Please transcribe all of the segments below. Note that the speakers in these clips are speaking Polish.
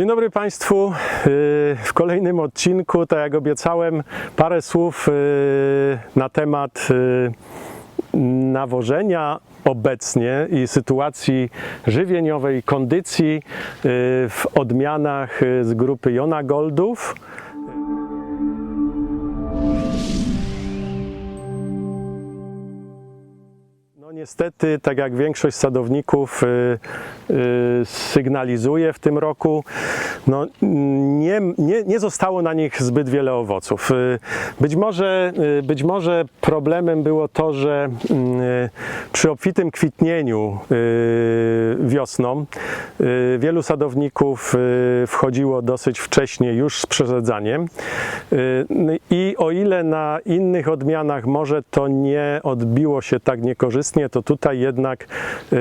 Dzień dobry Państwu. Yy, W kolejnym odcinku, tak jak obiecałem, parę słów yy, na temat yy, nawożenia obecnie i sytuacji żywieniowej, kondycji w odmianach z grupy Jona Goldów. No niestety, tak jak większość sadowników y, y, sygnalizuje w tym roku, no, nie, nie, nie zostało na nich zbyt wiele owoców. Y, Być może, być może problemem było to, że przy obfitym kwitnieniu wiosną wielu sadowników wchodziło dosyć wcześnie już z przeszedzaniem Y, i o ile na innych odmianach może to nie odbiło się tak niekorzystnie, to tutaj jednak, y,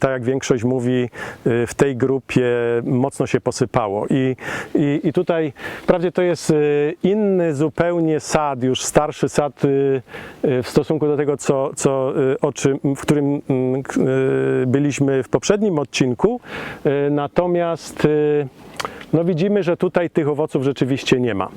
tak jak większość mówi, y, w tej grupie mocno się posypało. I, i, i tutaj wprawdzie to jest y, inny zupełnie sad, już starszy sad w stosunku do tego, co, co, o czym, w którym mm, byliśmy w poprzednim odcinku. Natomiast no widzimy, że tutaj tych owoców rzeczywiście nie ma.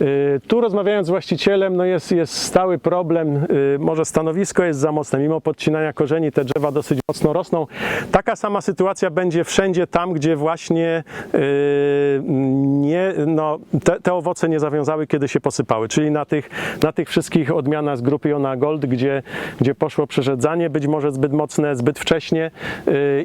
Y, Tu rozmawiając z właścicielem, no jest, jest stały problem, y, może stanowisko jest za mocne, mimo podcinania korzeni te drzewa dosyć mocno rosną. Taka sama sytuacja będzie wszędzie tam, gdzie właśnie y, nie, no, te, te owoce nie zawiązały, kiedy się posypały, czyli na tych, na tych wszystkich odmianach z grupy Jona Gold, gdzie, gdzie poszło przerzedzanie, być może zbyt mocne, zbyt wcześnie.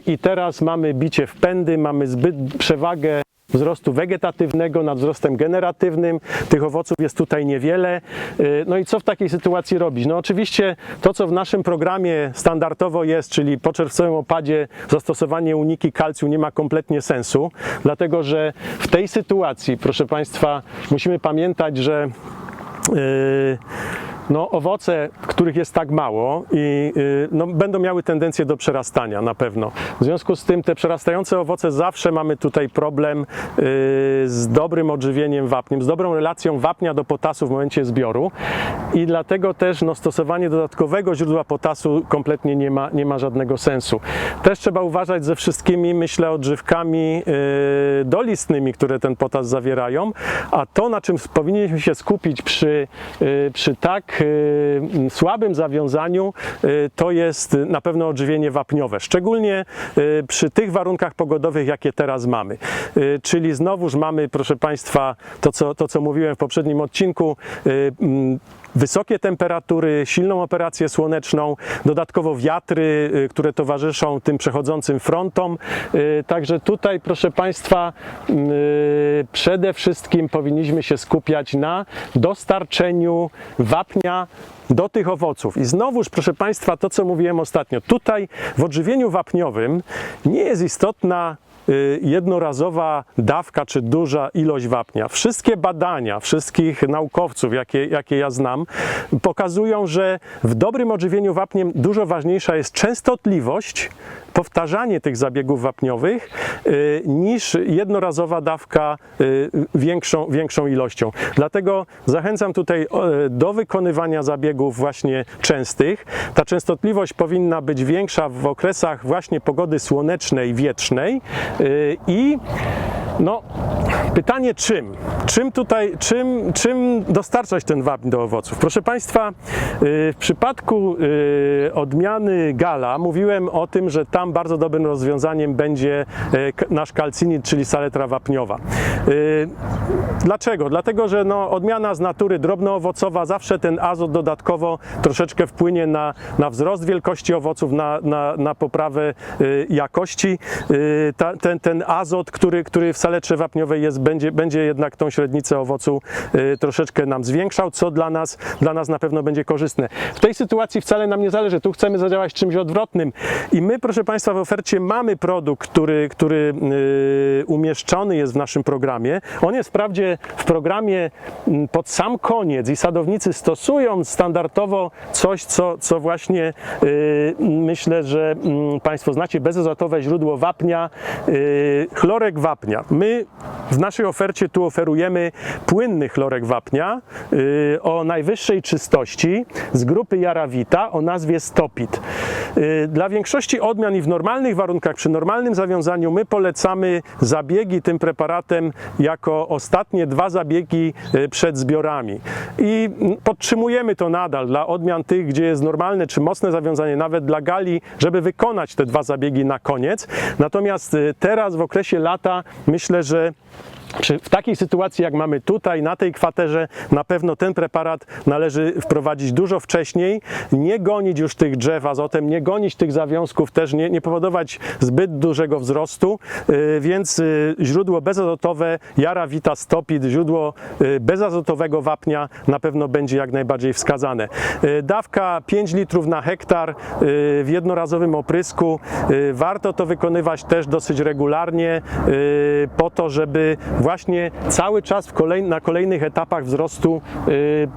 I teraz mamy bicie w pędy, mamy zbyt przewagę wzrostu wegetatywnego nad wzrostem generatywnym. Tych owoców jest tutaj niewiele. Y, No i co w takiej sytuacji robić? No oczywiście to, co w naszym programie standardowo jest, czyli po czerwcowym opadzie zastosowanie uniki kalcjum nie ma kompletnie sensu, dlatego że w tej sytuacji, proszę Państwa, musimy pamiętać, że Yy, no, owoce, których jest tak mało i yy, no, będą miały tendencję do przerastania na pewno. W związku z tym te przerastające owoce zawsze mamy tutaj problem yy, z dobrym odżywieniem wapniem, z dobrą relacją wapnia do potasu w momencie zbioru i dlatego też no, stosowanie dodatkowego źródła potasu kompletnie nie ma, nie ma żadnego sensu. Też trzeba uważać ze wszystkimi, myślę, odżywkami yy, dolistnymi, które ten potas zawierają, a to, na czym powinniśmy się skupić przy, przy tak słabym zawiązaniu, yy, to jest na pewno odżywienie wapniowe, szczególnie yy, przy tych warunkach pogodowych, jakie teraz mamy. Yy, Czyli znowuż mamy, proszę Państwa, to co, to, co mówiłem w poprzednim odcinku, wysokie temperatury, silną operację słoneczną, dodatkowo wiatry, y, które towarzyszą tym przechodzącym frontom. Y, Także tutaj, proszę Państwa, y, przede wszystkim powinniśmy się skupiać na dostarczeniu wapnia do tych owoców. I znowuż, proszę Państwa, to co mówiłem ostatnio, tutaj w odżywieniu wapniowym nie jest istotna jednorazowa dawka czy duża ilość wapnia. Wszystkie badania wszystkich naukowców, jakie, jakie ja znam, pokazują, że w dobrym odżywieniu wapniem dużo ważniejsza jest częstotliwość, powtarzanie tych zabiegów wapniowych y, niż jednorazowa dawka y, większą, większą ilością. Dlatego zachęcam tutaj do wykonywania zabiegów właśnie częstych. Ta częstotliwość powinna być większa w okresach właśnie pogody słonecznej, wietrznej y, i no, pytanie czym? Czym tutaj, czym, czym dostarczać ten wapń do owoców? Proszę Państwa, y, w przypadku y, odmiany Gala mówiłem o tym, że tam bardzo dobrym rozwiązaniem będzie y, nasz kalcinit, czyli saletra wapniowa. Dlaczego? Dlatego, że no, odmiana z natury drobnoowocowa, zawsze ten azot dodatkowo troszeczkę wpłynie na, na wzrost wielkości owoców, na, na, na poprawę jakości. Ta, ten, ten azot, który, który w saletrze wapniowej jest, będzie, będzie jednak tą średnicę owocu y, troszeczkę nam zwiększał, co dla nas, dla nas na pewno będzie korzystne. W tej sytuacji wcale nam nie zależy, tu chcemy zadziałać czymś odwrotnym i my, proszę Państwa, w ofercie mamy produkt, który, który y, umieszczony jest w naszym programie. On jest wprawdzie w programie mm, pod sam koniec i sadownicy stosują standardowo coś, co, co właśnie y, myślę, że mm, Państwo znacie, bezazotowe źródło wapnia, y, chlorek wapnia. My W naszej ofercie tu oferujemy płynny chlorek wapnia y, o najwyższej czystości z grupy Jarawita o nazwie Stopit. Y, Dla większości odmian i w normalnych warunkach, przy normalnym zawiązaniu, my polecamy zabiegi tym preparatem jako ostatnie dwa zabiegi y, przed zbiorami. I podtrzymujemy to nadal dla odmian tych, gdzie jest normalne czy mocne zawiązanie, nawet dla gali, żeby wykonać te dwa zabiegi na koniec. Natomiast y, teraz w okresie lata myślę, że przy, w takiej sytuacji, jak mamy tutaj, na tej kwaterze, na pewno ten preparat należy wprowadzić dużo wcześniej, nie gonić już tych drzew azotem, nie gonić tych zawiązków, też nie, nie powodować zbyt dużego wzrostu, y, więc y, źródło bezazotowe Jara Vita Stopid, źródło y, bezazotowego wapnia na pewno będzie jak najbardziej wskazane. Dawka 5 litrów na hektar w jednorazowym oprysku. Warto to wykonywać też dosyć regularnie po to, żeby właśnie cały czas kolej, na kolejnych etapach wzrostu y,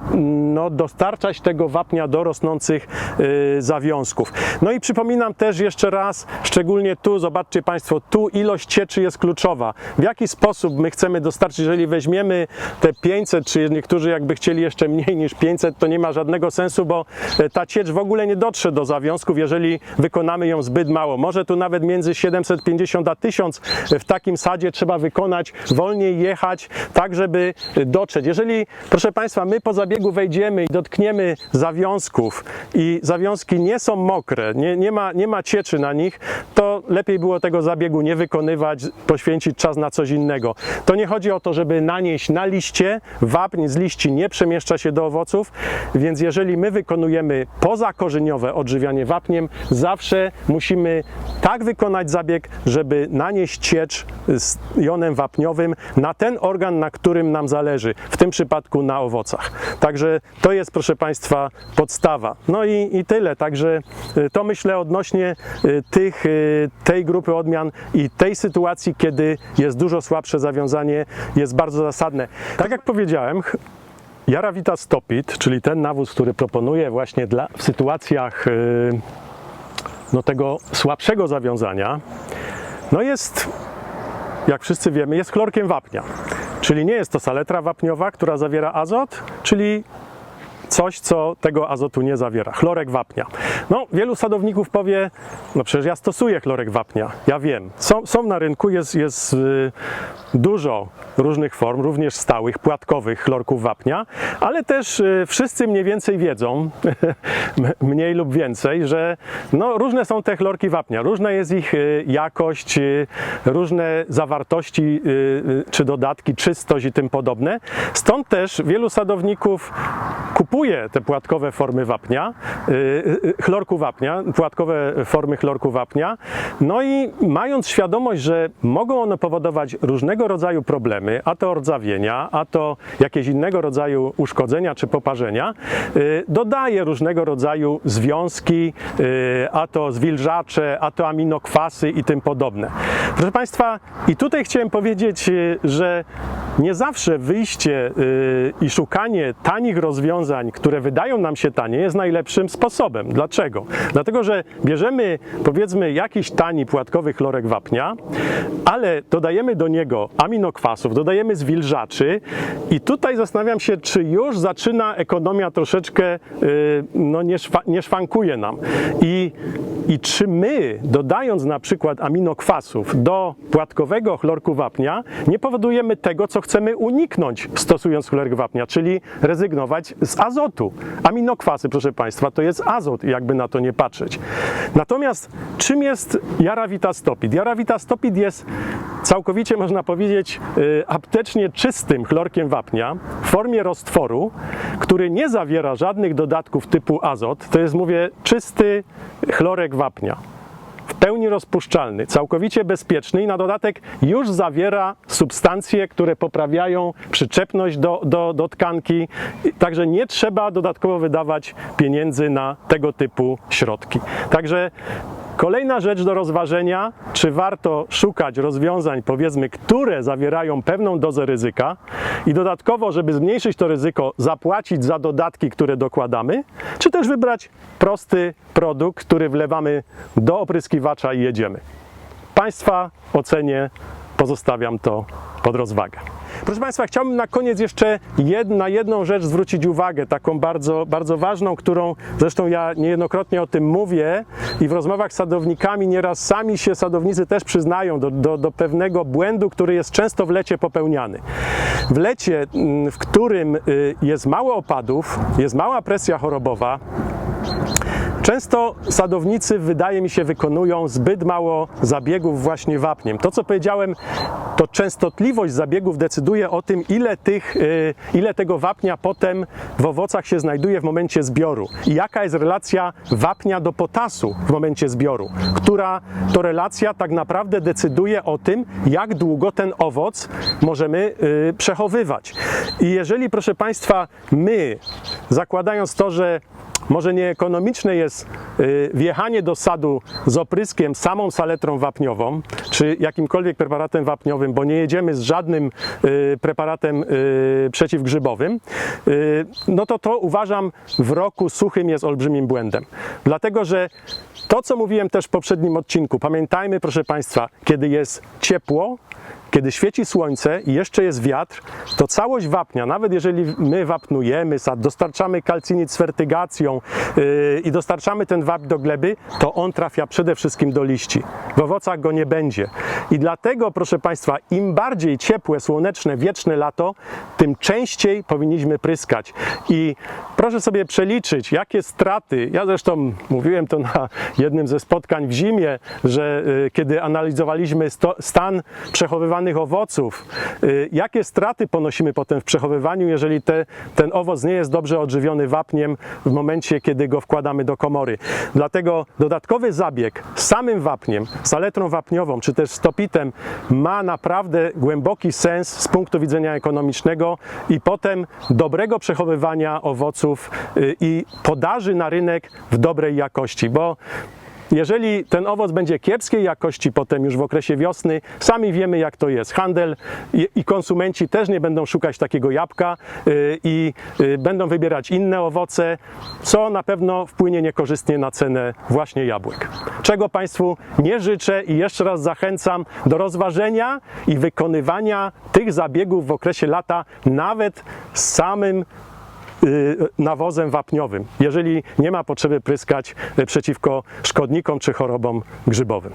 no, dostarczać tego wapnia do rosnących y, zawiązków. No i przypominam też jeszcze raz, szczególnie tu, zobaczcie Państwo, tu ilość cieczy jest kluczowa. W jaki sposób my chcemy dostarczyć, jeżeli weźmiemy te 500, czy niektórzy jakby chcieli jeszcze mniej niż 500, to nie ma żadnego sensu, bo e, ta ciecz w ogóle nie dotrze do zawiązków, jeżeli wykonamy ją zbyt mało. Może tu nawet między 750 a 1000 w takim sadzie trzeba wykonać, wolniej jechać, tak żeby dotrzeć. Jeżeli, proszę Państwa, my po zabiegu wejdziemy i dotkniemy zawiązków i zawiązki nie są mokre, nie, nie, ma, nie ma cieczy na nich, to lepiej było tego zabiegu nie wykonywać, poświęcić czas na coś innego. To nie chodzi o to, żeby nanieść na liście, wapń z liści nie przemieszcza się do owoców, więc jeżeli my wykonujemy pozakorzeniowe odżywianie wapniem, zawsze musimy tak wykonać zabieg, żeby nanieść ciecz z jonem wapniowym na ten organ, na którym nam zależy, w tym przypadku na owocach. Także to jest, proszę Państwa, podstawa. No i, i tyle. Także y, to myślę odnośnie y, tych, y, tej grupy odmian i tej sytuacji, kiedy jest dużo słabsze zawiązanie, jest bardzo zasadne. Tak jak powiedziałem, Jarawita Stopit, czyli ten nawóz, który proponuję właśnie dla, w sytuacjach no, tego słabszego zawiązania, no jest, jak wszyscy wiemy, jest chlorkiem wapnia. Czyli nie jest to saletra wapniowa, która zawiera azot, czyli coś, co tego azotu nie zawiera. Chlorek wapnia. No, wielu sadowników powie, no przecież ja stosuję chlorek wapnia. Ja wiem. Są, są na rynku, jest, jest y, dużo różnych form, również stałych, płatkowych chlorków wapnia, ale też y, wszyscy mniej więcej wiedzą, mniej lub więcej, że no, różne są te chlorki wapnia, różna jest ich y, jakość, różne zawartości czy dodatki, czystość i tym podobne. Stąd też wielu sadowników kupuje te płatkowe formy wapnia, y, y, chlorku wapnia, płatkowe formy chlorku wapnia, no i mając świadomość, że mogą one powodować różnego rodzaju problemy, a to rdzawienia, a to jakieś innego rodzaju uszkodzenia czy poparzenia, y, dodaje różnego rodzaju związki, a to zwilżacze, a to aminokwasy i tym podobne. Proszę Państwa, i tutaj chciałem powiedzieć, że nie zawsze wyjście i szukanie tanich rozwiązań, które wydają nam się tanie, jest najlepszym sposobem. Dlaczego? Dlatego, że bierzemy powiedzmy jakiś tani płatkowy chlorek wapnia, ale dodajemy do niego aminokwasów, dodajemy zwilżaczy i tutaj zastanawiam się, czy już zaczyna ekonomia troszeczkę, y, no nie, szwa, nie szwankuje nam. I, I czy my, dodając na przykład aminokwasów do płatkowego chlorku wapnia, nie powodujemy tego, co chcemy uniknąć stosując chlorek wapnia, czyli rezygnować z azotu. Aminokwasy, proszę Państwa, to jest azot, jakby na to nie patrzeć. Natomiast czym jest Jarawita stopid? Jarawita stopid jest całkowicie, można powiedzieć, y, aptecznie czystym chlorkiem wapnia w formie roztworu, który nie zawiera żadnych dodatków typu azot. To jest, mówię, czysty chlorek wapnia pełni rozpuszczalny, całkowicie bezpieczny i na dodatek już zawiera substancje, które poprawiają przyczepność do, do, do tkanki, także nie trzeba dodatkowo wydawać pieniędzy na tego typu środki. Także Kolejna rzecz do rozważenia, czy warto szukać rozwiązań, powiedzmy, które zawierają pewną dozę ryzyka? I dodatkowo, żeby zmniejszyć to ryzyko, zapłacić za dodatki, które dokładamy, czy też wybrać prosty produkt, który wlewamy do opryskiwacza i jedziemy. Państwa ocenie pozostawiam to pod rozwagę. Proszę Państwa, chciałbym na koniec jeszcze na jedną rzecz zwrócić uwagę, taką bardzo, bardzo ważną, którą zresztą ja niejednokrotnie o tym mówię i w rozmowach z sadownikami nieraz sami się sadownicy też przyznają do, do, do pewnego błędu, który jest często w lecie popełniany. W lecie, mm, w którym y, jest mało opadów, jest mała presja chorobowa, Często sadownicy, wydaje mi się, wykonują zbyt mało zabiegów właśnie wapniem. To, co powiedziałem, to częstotliwość zabiegów decyduje o tym, ile, tych, y, ile tego wapnia potem w owocach się znajduje w momencie zbioru i jaka jest relacja wapnia do potasu w momencie zbioru, która to relacja tak naprawdę decyduje o tym, jak długo ten owoc możemy y, przechowywać. I jeżeli, proszę Państwa, my, zakładając to, że może nieekonomiczne jest y, wjechanie do sadu z opryskiem samą saletrą wapniową, czy jakimkolwiek preparatem wapniowym, bo nie jedziemy z żadnym y, preparatem y, przeciwgrzybowym, no to to uważam w roku suchym jest olbrzymim błędem. Dlatego, że to, co mówiłem też w poprzednim odcinku, pamiętajmy, proszę Państwa, kiedy jest ciepło, kiedy świeci słońce i jeszcze jest wiatr, to całość wapnia, nawet jeżeli my wapnujemy sad, dostarczamy kalcinit z fertygacją yy, i dostarczamy ten wapń do gleby, to on trafia przede wszystkim do liści. W owocach go nie będzie. I dlatego, proszę Państwa, im bardziej ciepłe, słoneczne, wieczne lato, tym częściej powinniśmy pryskać. I proszę sobie przeliczyć, jakie straty, ja zresztą mówiłem to na jednym ze spotkań w zimie, że yy, kiedy analizowaliśmy sto, stan przechowywania owoców, y, jakie straty ponosimy potem w przechowywaniu, jeżeli te, ten owoc nie jest dobrze odżywiony wapniem w momencie, kiedy go wkładamy do komory. Dlatego dodatkowy zabieg samym wapniem, saletrą wapniową, czy też stopitem ma naprawdę głęboki sens z punktu widzenia ekonomicznego i potem dobrego przechowywania owoców y, i podaży na rynek w dobrej jakości, bo jeżeli ten owoc będzie kiepskiej jakości potem już w okresie wiosny, sami wiemy jak to jest. Handel i, konsumenci też nie będą szukać takiego jabłka y, i y, będą wybierać inne owoce, co na pewno wpłynie niekorzystnie na cenę właśnie jabłek. Czego Państwu nie życzę i jeszcze raz zachęcam do rozważenia i wykonywania tych zabiegów w okresie lata, nawet z samym nawozem wapniowym, jeżeli nie ma potrzeby pryskać y, przeciwko szkodnikom czy chorobom grzybowym.